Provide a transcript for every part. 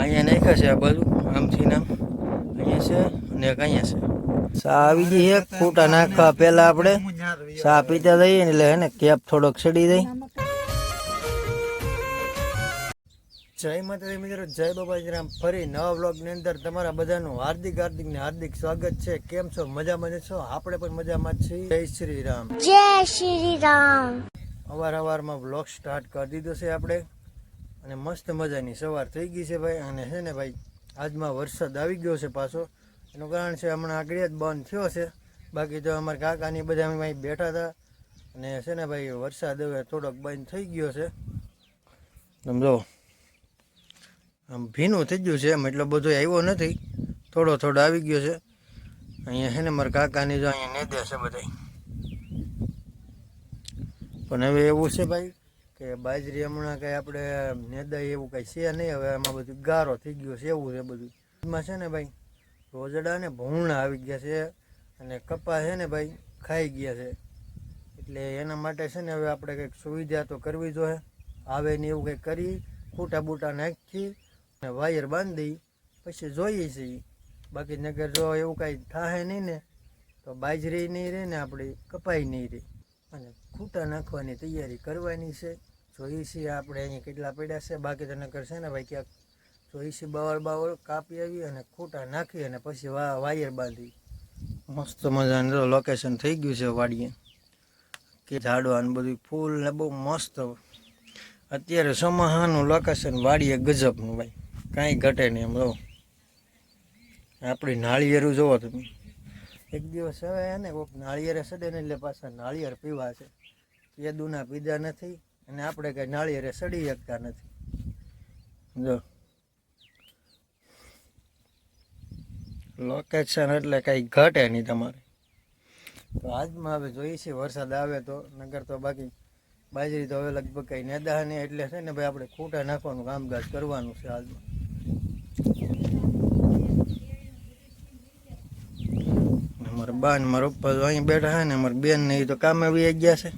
અહીંયા નાખ્યા છે આ બાજુ આમથી નામ અહીંયા છે અને એક અહીંયા છે. સા આવી ગઈ છે ફૂટા નાખવા પહેલા આપણે. સા પીતા જઈએ એટલે હે ને કેપ થોડોક ચડી જાય જય માતાજી મિત્રો જય બાબાજી રામ. ફરી નવા બ્લોગની અંદર તમારા બધાનું હાર્દિક હાર્દિક ને હાર્દિક સ્વાગત છે. કેમ છો? મજામાં છો? આપણે પણ મજામાં છીએ. જય શ્રી રામ. જય શ્રી રામ. અવાર અવારમાં બ્લોગ સ્ટાર્ટ કરી દીધો છે આપણે. અને મસ્ત મજાની સવાર થઈ ગઈ છે ભાઈ. અને છે ને ભાઈ, આજમાં વરસાદ આવી ગયો છે પાછો. એનું કારણ છે હમણાં આગળ જ બંધ થયો છે. બાકી તો અમારા કાકાની બધા અમે બેઠા હતા. અને છે ને ભાઈ, વરસાદ હવે થોડોક બંધ થઈ ગયો છે. સમજો આમ ભીનું થઈ ગયું છે. એટલો બધો આવ્યો નથી. થોડો થોડો આવી ગયો છે. અહીંયા છે ને મારા કાકાની જો અહીંયા નેદે છે બધા પણ હવે એવું છે ભાઈ કે બાજરી હમણાં કઈ આપણે નેદાય એવું કઈ છે નહીં, હવે આમાં બધું ગારો થઈ ગયો છે, એવું છે બધું. એમાં છે ને ભાઈ, રોજડા ને ભૂંગળા આવી ગયા છે અને કપા છે ને ભાઈ, ખાઈ ગયા છે. એટલે એના માટે છે ને હવે આપણે કંઈક સુવિધા તો કરવી જોઈએ. આવે ને એવું કંઈક કરી, ફૂટા બૂટા નાખી અને વાયર બાંધી, પછી જોઈએ છીએ બાકી નગર જો એવું કાંઈ થાય નહીં ને, તો બાજરી નહીં રહે ને આપણી કપાઈ નહીં રહે અને ખૂટા નાખવાની તૈયારી કરવાની છે. જોઈએ છીએ આપણે અહીંયા કેટલા પડ્યા છે, બાકી તને કરશે ને ભાઈ ક્યાંક જોઈએ છીએ બાવળ બાવળ કાપી આવી અને ખૂટા નાખી અને પછી વાયર બાંધી. મસ્ત મજાનું લોકેશન થઈ ગયું છે વાડીએ. કે ઝાડવાનું બધું ફૂલ ને બહુ મસ્ત. અત્યારે સમાહાનું લોકેશન વાડીએ ગજબનું ભાઈ. કાંઈ ઘટે નહીં એમ, જો. આપણી નાળિયેરું જોવો તમે. એક દિવસ હવે એને કોઈક નાળિયેરે સડે ને એટલે પાછા નાળિયેર પીવા છે. કેદુના પીધા નથી. અને આપણે કઈ નાળિયેરે સડી શકતા નથી. જો. લોકેશન એટલે કઈ ઘટે નહીં તમારે. તો આજમાં હવે જોઈએ છીએ વરસાદ આવે તો નગર તો બાકી બાજરી તો હવે લગભગ કઈ નેદા નહીં, એટલે છે ને ભાઈ આપણે ખૂટા નાખવાનું, કામકાજ કરવાનું છે આજમાં. ને મારા બા ને મારા પપ્પા અહીં બેઠા છે ને, મારી બેન ને એ તો કામે બી ગયા છે.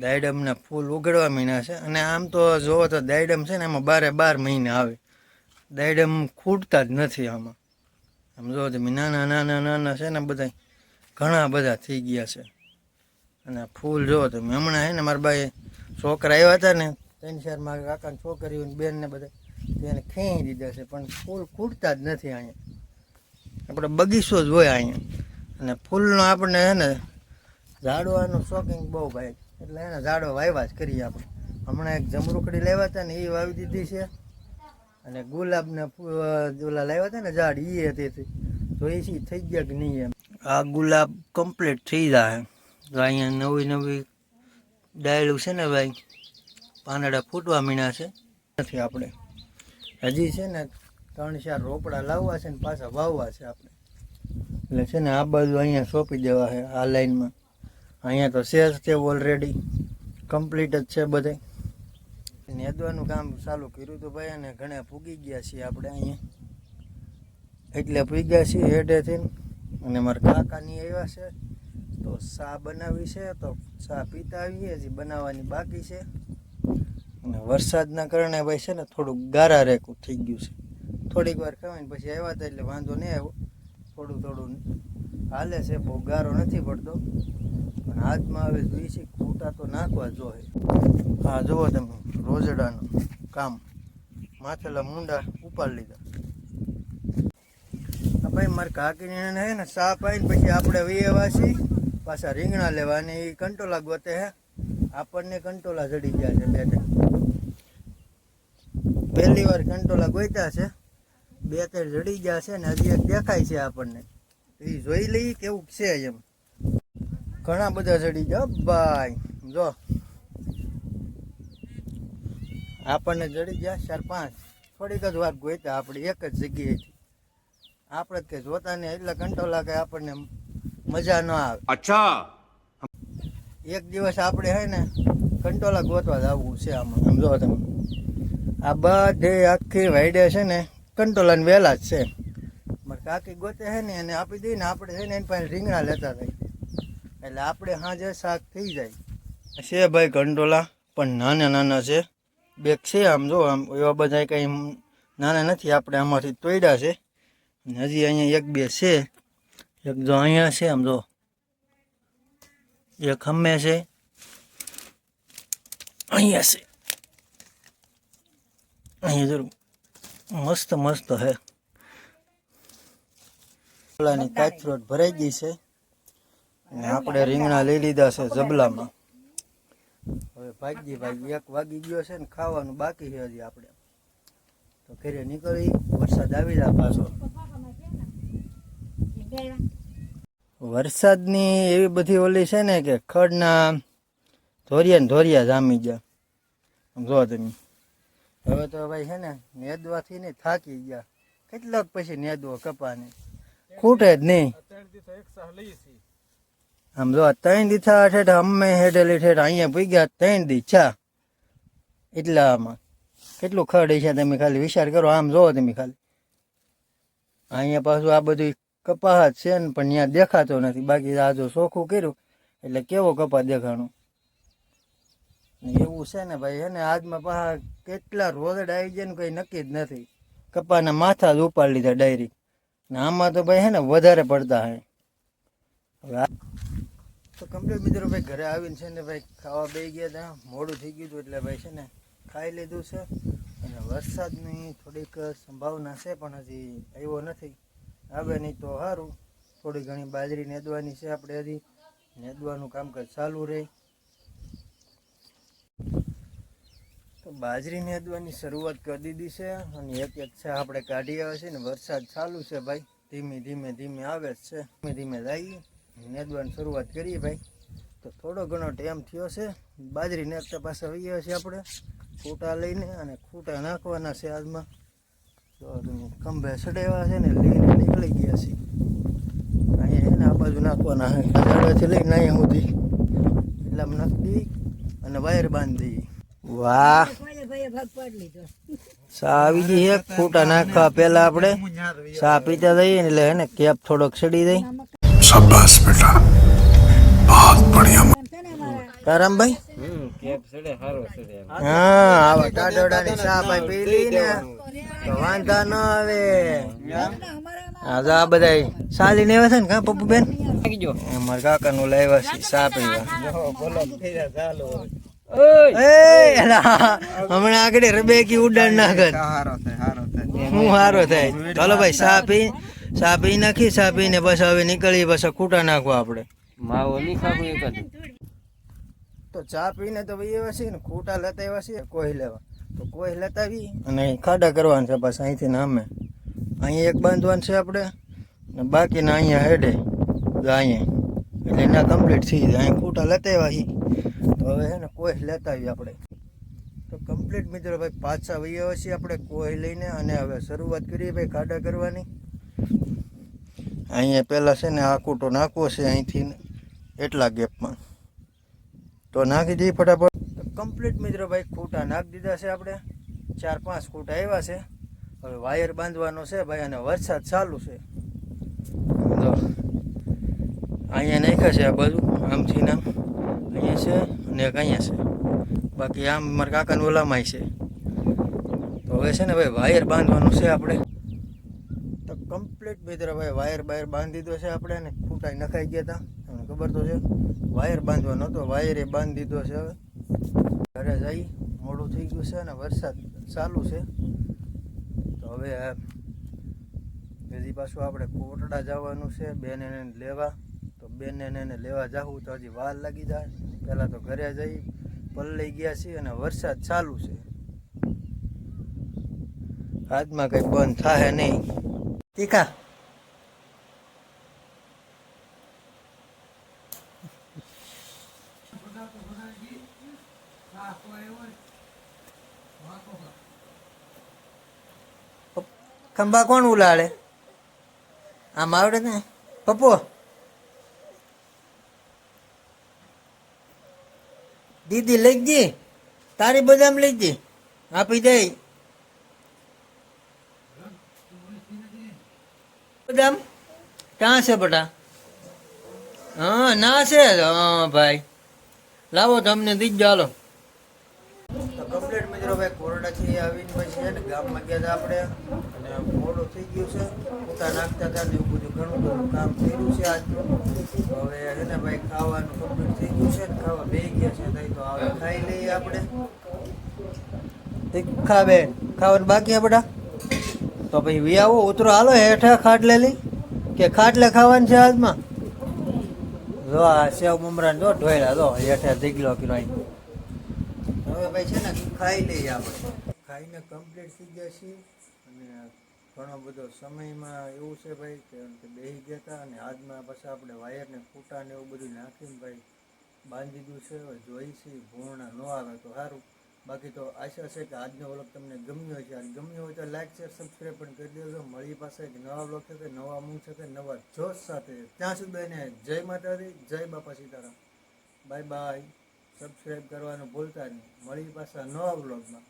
દાયડમના ફૂલ ઉગડવા મહિના છે. અને આમ તો જોવો તો દાયડમ છે ને એમાં બારે બાર મહિને આવે. દાયડમ ખૂટતા જ નથી આમાં. આમ જોવો તમે નાના નાના નાના છે ને બધા ઘણા બધા થઈ ગયા છે. અને ફૂલ જોવો તમે હમણાં છે ને મારા ભાઈ છોકરા આવ્યા હતા ને ત્રણ ચાર મારા કાકાની છોકરીઓ બેનને બધા તેને ખેંચી દીધા છે. પણ ફૂલ ખૂટતા જ નથી અહીંયા. આપણે બગીચો જ હોય અહીંયા. અને ફૂલનો આપણને છે ને, ઝાડવાનું શોખીન બહુ ભાઈ. એટલે એને ઝાડો વાવ્યા જ કરીએ આપણે. હમણાં એક જમરૂકડી લાવ્યા હતા ને એ વાવી દીધી છે. અને ગુલાબના ઓલા લાવ્યા હતા ને ઝાડ એ હતી તો એ સી થઈ ગયા કે નહીં એમ? આ ગુલાબ કમ્પ્લીટ થઈ જાય. તો અહીંયા નવી નવી ડાયલું છે ને ભાઈ? પાંદડા ફૂટવા મીણા છે. નથી આપણે. હજી છે ને ત્રણ ચાર રોપડા લાવવા છે ને પાછા વાવવા છે આપણે. એટલે છે ને આ બાજુ અહીંયા સોંપી દેવા છે આ લાઈનમાં. અહીંયા તો છે જ ઓલરેડી કમ્પ્લીટ જ છે બધે નેદવાનું કામ ચાલુ કર્યું હતું ભાઈ, અને ઘણા પૂગી ગયા છીએ આપણે અહીંયા. એટલે પૂગ્યા છીએ હેડેથી અને મારા કાકાની આવ્યા છે, તો ચા બનાવી છે, તો ચા પીતા આવીએ હજી બનાવવાની બાકી છે. અને વરસાદના કારણે ભાઈ છે ને થોડુંક ગારા રેકું થઈ ગયું છે. થોડીક વાર ખવાઈને પછી આવ્યા હતા એટલે વાંધો નહીં આવ્યો. થોડું થોડું હાલે છે, બહુ ગારો નથી પડતો. પણ હાથમાં હવે જોઈએ છે ખૂટા તો નાખવા જોઈએ હા, જુઓ તમે, રોજડાનું કામ. માથેલા મુંડા ઉપાડી લીધા. હા ભાઈ મારે કાકીને હે ને સાફ પાઈને પછી આપણે વેવાસી, પાછા રીંગણા લેવા અને એ કંટોલા ગોતે હે. આપણને કંટોલા જડી ગયા છે બે ત્રણ. પહેલી વાર કંટોલા ગોત્યા છે. બે ત્રણ જડી ગયા છે ને હજી એક દેખાય છે આપણને. એ જોઈ લઈએ કેવું છે એમ. ઘણા બધા ચડી ગયા ભાઈ. જો. આપણને ચડી ગયા ચાર પાંચ. થોડીક જ વાર ગોઈતા આપણે એક જ જગ્યાએથી આપણે કે જોતા ને એટલે કંટો લાગે આપણને મજા ન આવે. અચ્છા. એક દિવસ આપણે હે ને કંટોલા ગોતવા જવું છે આમાં. સમજો તમે. આ બધે આખી વાઈડે છે ને કંટોલાને વહેલા જ છે. મારે કાકી ગોતે હે ને એને આપી દઈને આપણે છે ને એની પાસે રીંગણા લેતા થઈ એટલે આપણે સાંજે શાક થઈ જાય. છે ભાઈ કંટોલા પણ નાના નાના છે. બેગ છે આમ જો આમ એવા બધા કંઈ નાના નથી આપણે આમાંથી તોડ્યા છે. અને હજી અહીંયા એક બે છે. એક જો અહીંયા છે આમ જો. એક હમે છે. અહીંયા છે. અહીંયા જરૂર. મસ્ત મસ્ત હે. ઓલાની કાચરોટ ભરાઈ ગઈ છે. અને આપણે રીંગણા લઈ લીધા છે જબલામાં હવે ભાગી ભાઈ એક વાગી ગયો છે ને ખાવાનું બાકી છે હજી આપણે. તો ઘરે નીકળી વરસાદ આવી જાય પાછો. વરસાદની એવી બધી ઓલી છે ને કે ખડના ધોરિયા ને ધોરિયા જામી ગયા. આમ જો તમે. હવે તો ભાઈ છે ને નેદવાથી ને થાકી ગયા. કેટલાક પછી નેદવો કપાને. ખૂટે જ નહીં. આમ જો ત્રણ દીથા ઠેઠ અમે હેઠેલી ઠેઠ અહીંયા પૂગ્યા ત્રણ દી છા એટલા આમાં કેટલું ખડ છે તમે ખાલી વિચાર કરો, આમ જોવો તમે ખાલી. અહીંયા પાછું આ બધું કપાહ જ છે ને, પણ ત્યાં દેખાતો નથી. બાકી આ જો ચોખ્ખું કર્યું, એટલે કેવો કપા દેખાણો? એવું છે ને ભાઈ, હે ને, આજમાં પાછા કેટલા રોદડ આવી જાય ને, કંઈ નક્કી જ નથી. કપાના માથા જ ઉપાડી લીધા ડાયરી. ને આમાં તો ભાઈ, હે ને, વધારે પડતા હે. હવે તો કમ્પ્લીટ મિત્રો ભાઈ ઘરે આવીને છે ને ભાઈ ખાવા બે ગયા હતા મોડું થઈ ગયું હતું એટલે ભાઈ છે ને ખાઈ લીધું છે. અને વરસાદની થોડીક સંભાવના છે પણ હજી આવ્યો નથી. આવે નહીં તો સારું થોડી ઘણી બાજરી નેદવાની છે આપણે હજી. નેદવાનું કામકાજ ચાલુ રહે. તો બાજરી નેદવાની શરૂઆત કરી દીધી છે અને એક એક છે આપણે કાઢી આવે છે ને વરસાદ ચાલુ છે ભાઈ. ધીમે ધીમે ધીમે આવે જ છે. ધીમે ધીમે જઈએ નેદવાની શરૂઆત કરીએ ભાઈ. તો થોડો ઘણો ટાઈમ થયો છે. બાજરી નેદતા પાસે વહીએ છીએ આપણે. ખૂટા લઈને અને ખૂટા નાખવાના છે આજમાં તો ખંભે સડાવ્યા છે ને લઈને નીકળી ગયા છે. અહીંયા એને આ બાજુ નાખવાના છે. લઈને અહીંયા સુધી. એટલામાં નાખી દઈ અને વાયર બાંધી દઈએ વાહ. સાવી આવી છે. ખૂટા નાખવા પેલા આપણે. સા પીતા દઈએ એટલે હે કેપ થોડોક ચડી દઈ શાબાશ બેટા. બહુત બઢિયા કરમભાઈ? હા, આવા ટાટોડાની ચા ભાઈ પી ને. તો વાંધો ન આવે. આ બધા સાલી ને છે ને કા પપ્પુ બેન મારા કાકા નું લાવ્યા છે ચા પીવા. હમણાં આગળ રબેકી ઉડાડ ના કર હું હારો થાય. ચાલો ભાઈ ચા પી ચા પી નાખી ચા પીને બસ હવે નીકળી પછી ખૂટા નાખવા આપણે. માવો નહીં ખાવું એક તો ચા પીને તો ભાઈ એવા છે ને ખૂટા લેતા એવા છે કોઈ લેવા. તો કોઈ લેતા આવી અને ખાડા કરવાના છે બસ અહીંથી ને અમે. અહીંયા એક બાંધવાનું છે આપણે ને બાકીના અહીંયા હેડે અહીંયા. એટલે એના કમ્પ્લીટ થઈ જાય. અહીંયા ખૂટા લેતા એવા તો હવે છે ને કોઈ લેતા આવી આપણે. તો કમ્પ્લીટ મિત્રો ભાઈ પાછા વહી આવ્યા છીએ આપણે કોઈ લઈને અને હવે શરૂઆત કરીએ ભાઈ ખાડા કરવાની. અહીંયા પહેલાં છે ને આ કૂટો નાખવો છે અહીંથી એટલા ગેપમાં. તો નાખી દઈએ ફટાફટ. કમ્પ્લીટ મિત્રો ભાઈ, ખૂટા નાખી દીધા છે આપણે. ચાર પાંચ ખૂટા આવ્યા છે. હવે વાયર બાંધવાનો છે ભાઈ અને વરસાદ ચાલુ છે. અહીંયા નાખ્યા છે આ બાજુ, આમથી નામ અહીંયા છે અને એક અહીંયા છે. બાકી આમ મારા કાકાનું ઓલામાંય છે. તો હવે છે ને ભાઈ, વાયર બાંધવાનું છે આપણે. કમ્પ્લીટ મિત્રો ભાઈ, વાયર બાયર બાંધી દીધો છે આપણે ને, ખૂટાઈ નખાઈ ગયા હતા તમને ખબર તો છે, વાયર બાંધવાનો હતો વાયર એ બાંધી દીધો છે હવે. ઘરે જઈ, મોડું થઈ ગયું છે અને વરસાદ ચાલુ છે. તો હવે બીજી પાછું આપણે કોટડા જવાનું છે, બેન એને લેવા. તો બેન એને લેવા જવું તો હજી વાર લાગી જાય. પહેલાં તો ઘરે જઈ લઈ ગયા છીએ અને વરસાદ ચાલુ છે. હાથમાં કંઈ બંધ થાય નહીં. તીખા ખંભા કોણ ઉલાડે આમ આવડે ને? પપ્પો. દીદી, લઈ જી તારી બદામ લઈ જી આપી દે. બદામ? ક્યાં છે બટા? હા, ના છે? હા, ભાઈ. લાવો તમને દીજો હાલો. તો કમ્પ્લીટ મિત્રો ભાઈ કોરડાથી આવીને પછી છે ને ગામમાં ગયા હતા આપણે. અને મોડું થઈ ગયું છે. પોતા નાખતા હતા ને એવું બધું ઘણું બધું કામ કર્યું છે આજનું હવે છે ને ભાઈ ખાવાનું કમ્પ્લીટ થઈ ગયું છે ને ખાવા બે ગયા છે તઈ તો હવે ખાઈ લઈએ આપણે. તીખા બેન, ખાવાનું બાકી છે બધા? તો વી આવો, ઉતરો, હાલો, હેઠે ખાટલે લઈ કે ખાટલે ખાવાનું છે હાથમાં જો આ સેવ મમરાને જો ઢોયલા, જો હેઠે દીગલો કિલો હવે ભાઈ છે ને ખાઈ લઈએ આપણે. ખાઈને કમ્પ્લીટ થઈ ગયા છીએ. અને ઘણો બધો સમયમાં એવું છે ભાઈ કે બેસી ગયા હતા અને આજમાં પછી આપણે વાયરને ફૂટાને એવું બધું નાખીને ભાઈ બાંધી દીધું છે. હવે જોઈ છે ભૂણા ન આવે તો સારું. બાકી તો આશા છે કે આજનો વ્લોગ તમને ગમ્યો છે અને ગમ્યો હોય તો લાઈક શેર સબસ્ક્રાઈબ પણ કરી દેજો. મળી પાસે એક નવા વ્લોગ સાથે, નવા મૂળ સાથે, નવા જોશ સાથે. ત્યાં સુધી જય માતાજી, જય બાપા સીતારામ. બાય બાય સબસ્ક્રાઈબ કરવાનું ભૂલતા નહીં. મળી પાછા નવા વ્લોગમાં